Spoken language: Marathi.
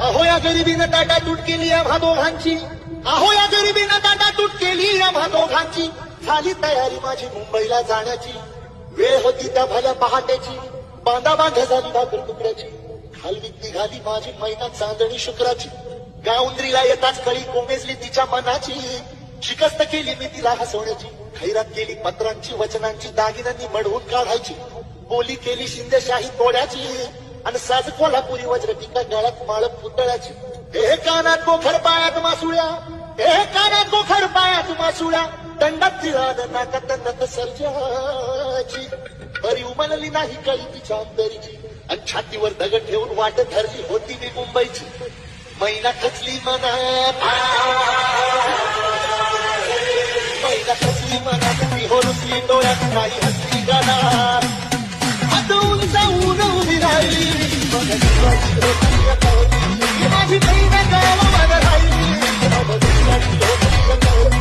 अहो या गरिबीनं टाटा तूट केली आम्हा दोघांची. अहो या गरिबीनं टाटा तूट केली आम्हा दोघांची. झाली तयारी माझी मुंबईला जाण्याची. वेळ होती त्या भल्या पहाटेची. बांधा बांधा झाली भाकर तुकड्याची. खालवी निघाली माझी महिना चांदणी शुक्राची. गावंद्रीला येताच कळी कोमेजली तिच्या मनाची. शिकस्त केली मी तिला हसवण्याची. खैरात केली पत्रांची वचनांची दागिन्यांनी मडवून काढायची. बोली केली शिंदेशाही तोड्याची. आणि साज कोल्हापुरी वज्र टिका गळ्यात माळ पुतळ्याची. हे कानात गोखर पायात मासुळ्या. हे कानात गोखर पायात मासुळ्या. दंडात जिराद नाका दंडात सर्जाची. बरी उमलली नाही कळी तिच्या अंतरीची आणि छातीवर दगड ठेवून वाट धरली होती मी मुंबईची. महिना खचली मना. महिना खचली मनात ती होरुसली डोळ्यात नाही